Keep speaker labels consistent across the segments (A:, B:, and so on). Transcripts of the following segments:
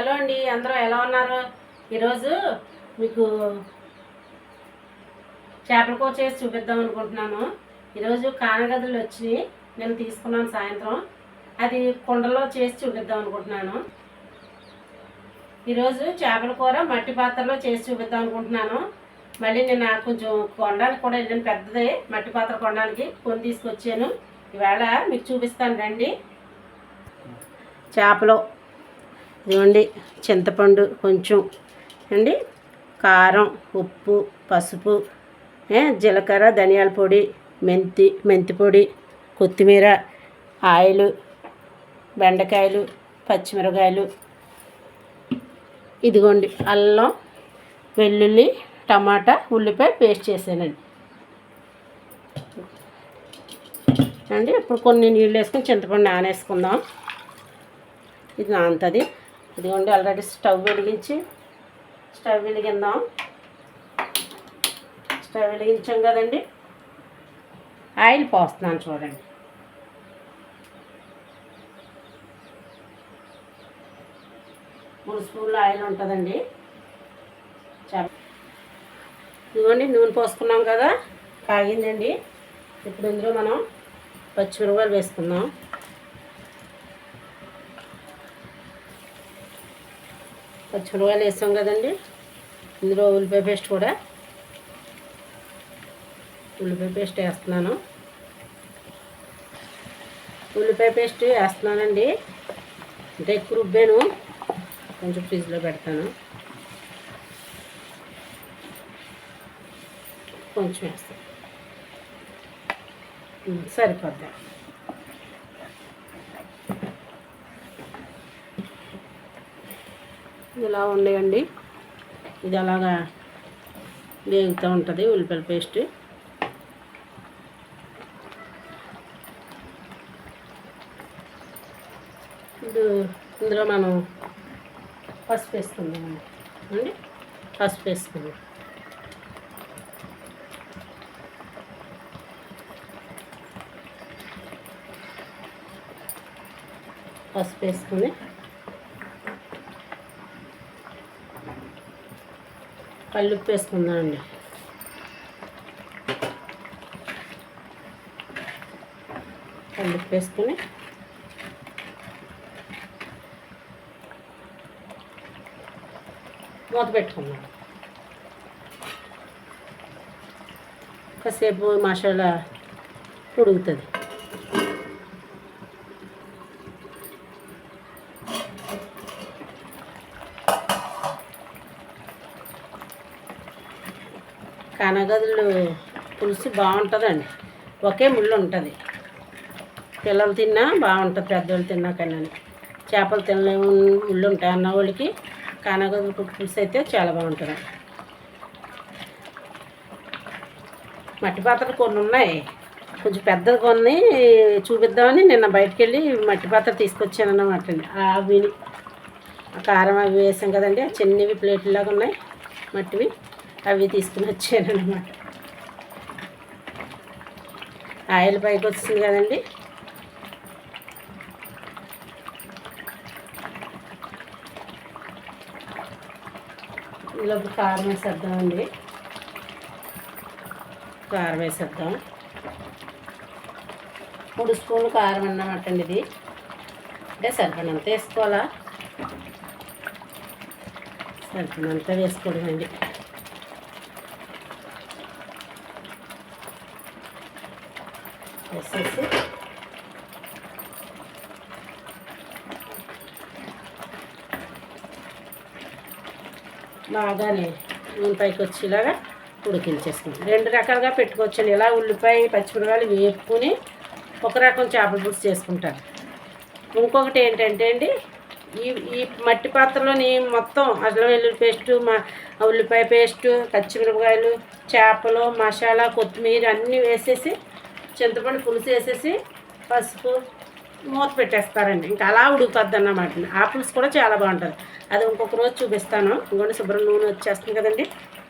A: Hello అండి అందరూ ఎలా ఉన్నారు? ఈరోజు మీకు చేపల కూర చేసి చూపిద్దాం అనుకుంటున్నాను. ఈరోజు కానగదులు వచ్చి నేను తీసుకున్నాను సాయంత్రం. అది కుండలో చేసి చూపిద్దాం అనుకుంటున్నాను. ఈరోజు చేపల కూర మట్టి పాత్రలో చేసి చూపిద్దాం అనుకుంటున్నాను. మళ్ళీ నేను కొంచెం కొనడానికి కూడా వెళ్ళాను పెద్దది మట్టి పాత్ర కొనడానికి కొని తీసుకొచ్చాను. ఈవేళ మీకు చూపిస్తాను రండి. చేపలు ఇదిగోండి చింతపండు కొంచెం అండి కారం ఉప్పు పసుపు జీలకర్ర ధనియాల పొడి మెంతి మెంతి పొడి కొత్తిమీర ఆయిల్ బెండకాయలు పచ్చిమిరకాయలు. ఇదిగోండి అల్లం వెల్లుల్లి టమాటా ఉల్లిపాయ పేస్ట్ చేసానండి అండి ఇప్పుడు కొన్ని నీళ్ళు వేసుకొని చింతపండు నానేసుకుందాం. ఇది నానుతుంది. ఇదిగోండి ఆల్రెడీ స్టవ్ వెలిగించి స్టవ్ వెలిగిందాం. స్టవ్ వెలిగించాం కదండి. ఆయిల్ పోస్తున్నాను చూడండి. మూడు స్పూన్లు ఆయిల్ ఉంటుందండి. ఇదిగోండి నూనె పోసుకున్నాం కదా కాగిందండి. ఇప్పుడు ఇందులో మనం పచ్చిమిరపకాయలు వేసుకుందాం. పచ్చిమిరపకాయలు వేస్తాం కదండి. ఇందులో ఉల్లిపాయ పేస్ట్ కూడా. ఉల్లిపాయ పేస్ట్ వేస్తున్నాను. ఉల్లిపాయ పేస్ట్ వేస్తున్నానండి. అంటే ఎక్కువ రుబ్బాను. కొంచెం ఫ్రిడ్జ్లో పెడతాను. కొంచెం వేస్తాను. సరిపోద్దాం సరిపోద్ది. ఇలా ఉండేయండి. ఇది అలాగా వేగుతూ ఉంటుంది ఉల్లిపాయల పేస్ట్. ఇప్పుడు ఇందులో మనం పసుపు వేసుకుందాం అండి. పసుపు వేసుకుందాం. పసుపు వేసుకుని కల్లుప్పు వేసుకుందామండి కల్లుప్పు వేసుకుని మూత పెట్టుకుందాం. కాసేపు మసాలా ఉడుకుతుంది శనగదులు పులుసు బాగుంటుందండి. ఒకే ముళ్ళు ఉంటుంది. పిల్లలు తిన్నా బాగుంటుంది పెద్దవాళ్ళు తిన్నా కన్నా చేపలు తినలేము ముళ్ళు ఉంటాయి అన్న వాళ్ళకి పులుసు అయితే చాలా బాగుంటుంది. మట్టి పాత్రలు కొన్ని ఉన్నాయి. కొంచెం పెద్దది కొన్ని చూపిద్దామని నిన్న బయటికి వెళ్ళి మట్టి పాత్ర తీసుకొచ్చాను అన్నమాట అండి అవి కారం అవి వేసాం కదండి. చిన్నవి ప్లేట్లాగా ఉన్నాయి మట్టివి. అవి తీసుకుని వచ్చాను అనమాట ఆయిల్ పైకి వచ్చింది కదండి. ఇందులో కారం వేసేద్దామండి కారం వేసేద్దాం. మూడు స్పూన్లు కారం అన్నమాట అండి ఇది. అంటే సరిపడినంత వేసుకోవాలా? సరిపడినంత వేసుకోవడం అండి వేసేసి బాగానే నూనె పైకి వచ్చేలాగా ఉడికించేసుకుంటాం రెండు రకాలుగా పెట్టుకోవచ్చండి. ఇలా ఉల్లిపాయ పచ్చిమిరపాయలు వేపుకుని ఒక రకం చేపల పులుసు చేసుకుంటారు ఇంకొకటి ఏంటంటే అండి ఈ ఈ మట్టి పాత్రలోని మొత్తం అల్లం వెల్లుల్లి పేస్టు మా ఉల్లిపాయ పేస్టు పచ్చిమిరపకాయలు చేపలు మసాలా కొత్తిమీర అన్నీ వేసేసి చింతపండు పులుసు వేసేసి పసుపు మూత పెట్టేస్తారండి. ఇంకా అలా ఉడుకుతుంది అన్నమాట. ఆపిల్స్ కూడా చాలా బాగుంటుంది. అది ఇంకొక రోజు చూపిస్తాను. ఇంకొండి శుభ్రం నూనె వచ్చేస్తుంది కదండి.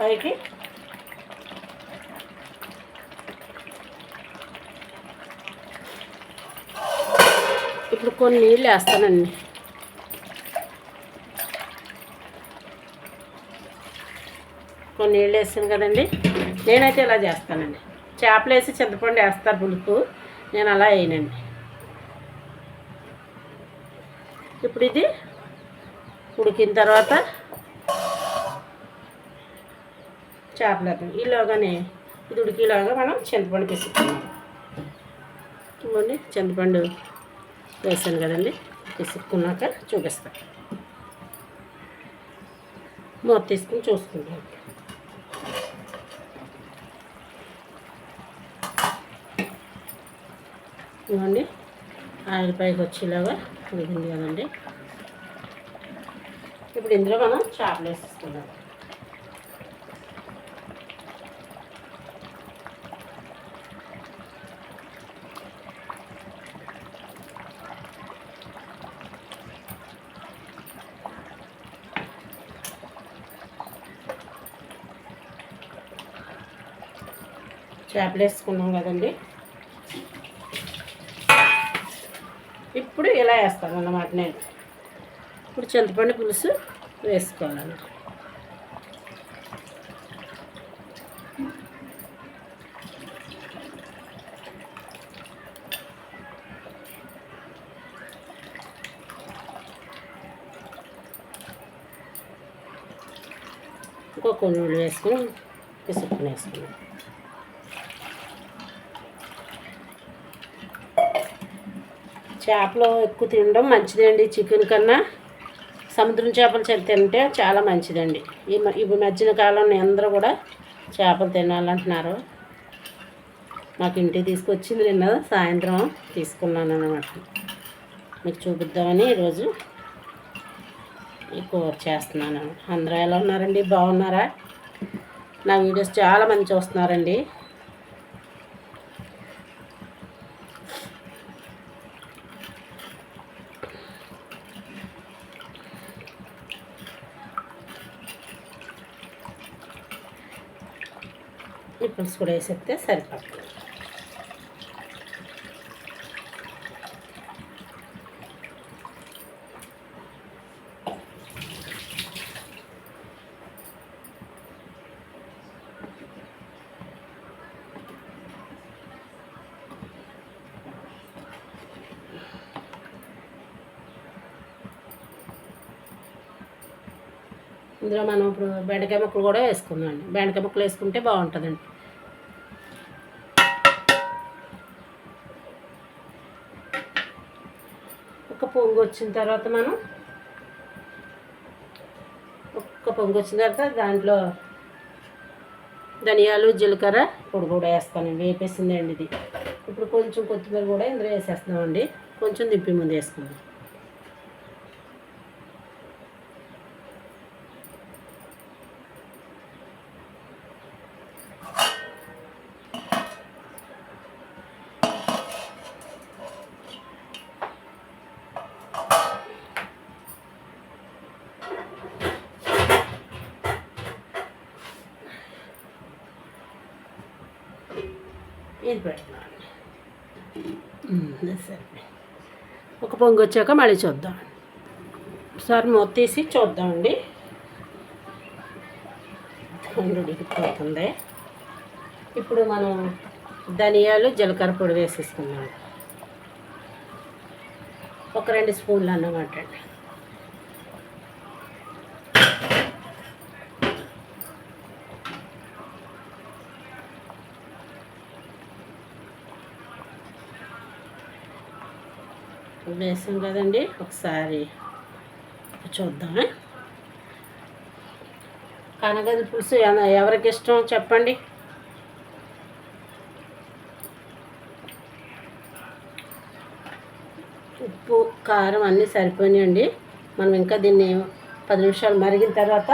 A: పైకి. ఇప్పుడు కొన్ని నీళ్ళు వేస్తానండి. కొన్ని నీళ్ళు వేసాను కదండి. నేనైతే ఇలా చేస్తానండి. చేపలు వేసి చింతపండు వేస్తారు పులుపు. నేను అలా వేయనండి. ఇప్పుడు ఇది ఉడికిన తర్వాత చేపలు వేద్దాం ఈలోగానే ఇది ఉడికిలాగా మనం చింతపండు పిసుకున్నాం ఇవ్వండి చింతపండు వేసాను కదండి. పిసుక్కున్నాక చూపిస్తాను మూత తీసుకుని చూసుకుంటాం ఇవ్వండి ఆయిల్ పైకి వచ్చేలాగా ఉడికింది కదండి ఇప్పుడు ఇందులో మనం చేపలు వేసేసుకుందాం. చేపలు వేసుకున్నాం కదండి. ఇప్పుడు ఇలా వేస్తాను అన్నమాట నేను. ఇప్పుడు చింతపండు పులుసు వేసుకోవాలి. ఇంకో కొన్ని వేసుకుని పిసుకుని వేసుకున్నాం. చేపలు ఎక్కువ తినడం మంచిదండి చికెన్ కన్నా. సముద్రం చేపలు తింటే చాలా మంచిదండి. ఈ మ- ఈ మధ్యన కాలంలో అందరూ కూడా చేపలు తినాలంటున్నారు. మాకు ఇంటికి తీసుకొచ్చింది నిన్న సాయంత్రం తీసుకున్నాను అనమాట మీకు చూపిద్దామని ఈరోజు ఈ కూర చేస్తున్నాను. అందరూ ఎలా ఉన్నారండి? బాగున్నారా? నా వీడియోస్ చాలామంది చూస్తున్నారండి. ఈ పులుసు కూడా వేసేస్తే సరిపడుతుంది. ఇందులో మనం ఇప్పుడు బెండకాయ ముక్కలు కూడా వేసుకుందాం అండి బెండకాయ ముక్కలు వేసుకుంటే బాగుంటుందండి. పొంగు వచ్చిన తర్వాత మనం ఒక్క పొంగు వచ్చిన తర్వాత దాంట్లో ధనియాలు జీలకర్ర ఇప్పుడు కూడా వేస్తాను. వేపేసిందండి ఇది. ఇప్పుడు కొంచెం కొత్తిమీర కూడా ఇందులో వేసేస్తామండి కొంచెం దింపి ముందు వేసుకుందాం. ఇది పెడుతున్నాను సరే. ఒక పొంగు వచ్చాక మళ్ళీ చూద్దాం. ఒకసారి మూత తీసి చూద్దామండి. ఉడికిపోతుంది. ఇప్పుడు మనం ధనియాలు జీలకర్ర పొడి వేసేసుకున్నాం ఒక రెండు స్పూన్లు అన్నమాట అండి వేసాం కదండి. ఒకసారి చూద్దాం. కనగది పులుసు ఎవరికి ఇష్టం చెప్పండి. ఉప్పు కారం అన్నీ సరిపోయినాయండి. మనం ఇంకా దీన్ని పది నిమిషాలు మరిగిన తర్వాత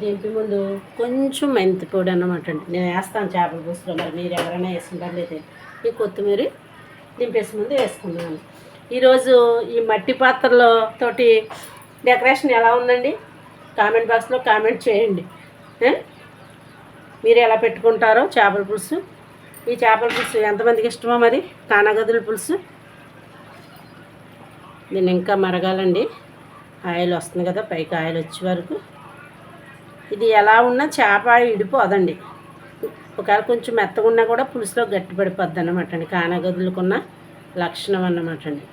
A: దింపి ముందు కొంచెం మెంతి పొడి అన్నమాట అండి. నేను వేస్తాను చేపల పులుసులో మరి మీరు ఎవరైనా వేసుకుంటారు లేదా. ఈ కొత్తిమీర దింపేసి ముందు వేసుకున్నాను ఈరోజు ఈ మట్టి పాత్రలో తోటి డెకరేషన్ ఎలా ఉందండి? కామెంట్ బాక్స్లో కామెంట్ చేయండి. మీరు ఎలా పెట్టుకుంటారో చేపల పులుసు. ఈ చేపల పులుసు ఎంతమందికి ఇష్టమో మరి? కానగదుల పులుసు. దీన్ని ఇంకా మరగాలండి. ఆయిల్ వస్తుంది కదా పైకి ఆయిల్ వచ్చే వరకు. ఇది ఎలా ఉన్నా చేప ఇడిపోదండి. ఒకవేళ కొంచెం మెత్తగా ఉన్నా కూడా పులుసులో గట్టి పడిపోద్ది అనమాట అండి. కానగదులకున్న లక్షణం అన్నమాట అండి.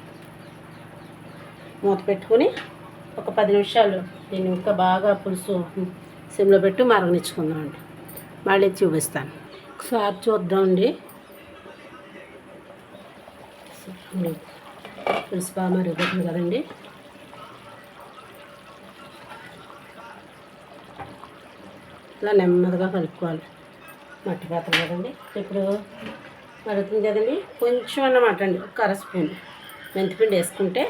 A: మూత పెట్టుకుని ఒక పది నిమిషాలు దీన్ని ఇంకా బాగా పులుసు సిమ్లో పెట్టి మరగనిచ్చుకుందామండి. మళ్ళీ చూపిస్తాను. ఒకసారి చూద్దామండి. పులుసు బాగా మరుగుతుంది కదండి. ఇలా నెమ్మదిగా కలుపుకోవాలి. మట్టి పాత్ర కదండి. ఇప్పుడు మరుగుతుంది కదండి. కొంచెం అన్నమాట అండి. ఒక అర స్పూన్ మెంతిపిండి వేసుకుంటే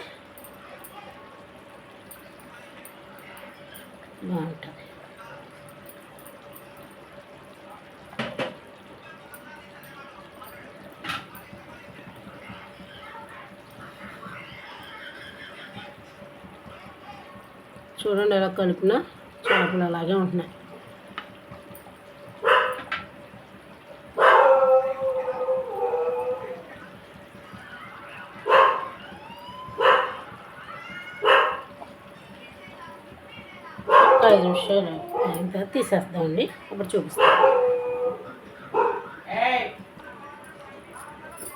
A: బాగుంటుంది. చూడండి ఎలా కలిపినా? చేపలు అలాగే ఉంటున్నాయి. ఒక అయిన తర్వాత తీసేస్తామండి అప్పుడు చూపిస్తాం.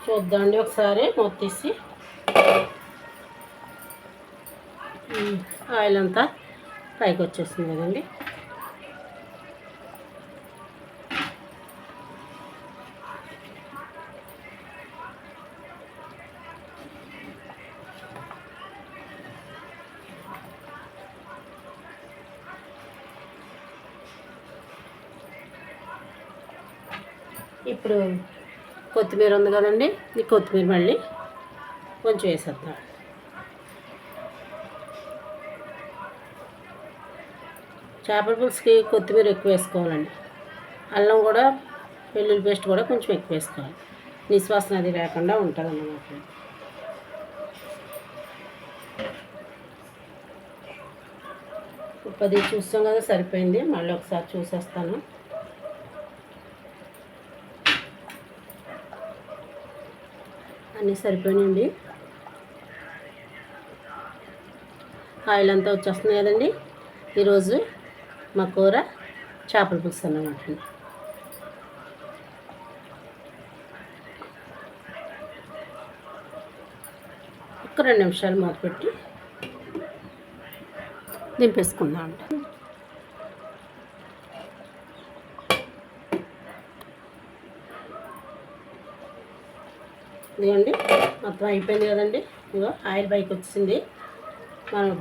A: చూద్దామండి ఒకసారి మూత తీసి. ఆయిల్ అంతా పైకి వచ్చేస్తుంది కదండి ఇప్పుడు కొత్తిమీర ఉంది కదండి. ఈ కొత్తిమీర మళ్ళీ కొంచెం వేసేద్దాం. చేపల పులుసుకి కొత్తిమీర ఎక్కువ వేసుకోవాలండి. అల్లం కూడా వెల్లుల్లి పేస్ట్ కూడా కొంచెం ఎక్కువ వేసుకోవాలి. నిశ్వాసన అది లేకుండా ఉంటుంది అన్నమాట పది చూస్తాం కదా సరిపోయింది. మళ్ళీ ఒకసారి చూసేస్తాను. అన్నీ సరిపోయినాయండి. ఆయిల్ అంతా వచ్చేస్తుంది కదండి. ఈరోజు మా కూర చేపల పులుసు అన్నమాట ఒక రెండు నిమిషాలు మూత పెట్టి దింపేసుకుందాం ఇదిగోండి మొత్తం అయిపోయింది కదండి. ఇదిగో ఆయిల్ పైకి వచ్చింది మనం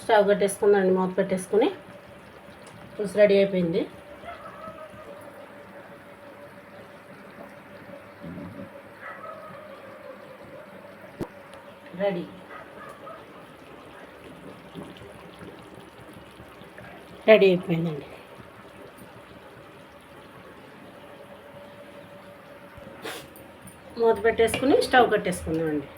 A: స్టవ్ కట్టేసుకుందండి మూత పెట్టేసుకుని. పులుసు రెడీ అయిపోయింది. రెడీ. రెడీ అయిపోయిందండి. మూత పెట్టేసుకుని స్టవ్ కట్టేసుకుందామండి.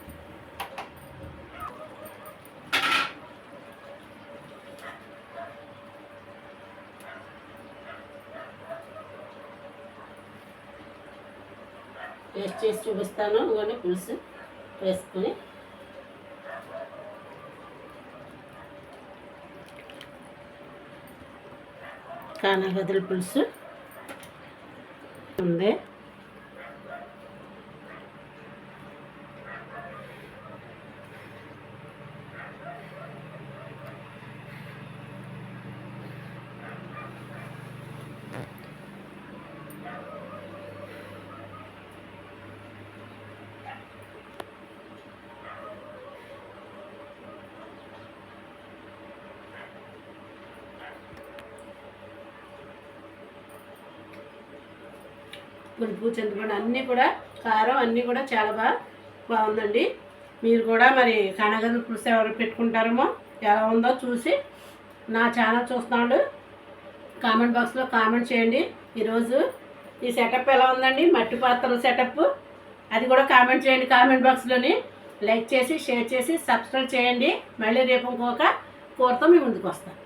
A: టేస్ట్ చేసి చూపిస్తాను ఇంకొని పులుసు వేసుకుని. కానగదుల పులుసు ఉంది. పులుపు చింతపండు అన్నీ కూడా కారం అన్నీ కూడా చాలా బాగా బాగుందండి. మీరు కూడా మరి కనగదు పులుసు ఎవరు పెట్టుకుంటారేమో ఎలా ఉందో చూసి నా ఛానల్ చూస్తున్నాడు కామెంట్ బాక్స్లో కామెంట్ చేయండి. ఈరోజు ఈ సెటప్ ఎలా ఉందండి? మట్టి పాత్రల సెటప్. అది కూడా కామెంట్ చేయండి కామెంట్ బాక్స్లోని. లైక్ చేసి షేర్ చేసి సబ్స్క్రైబ్ చేయండి. మళ్ళీ రేపు ఇంకొక కూరతో మీ ముందుకు వస్తాను.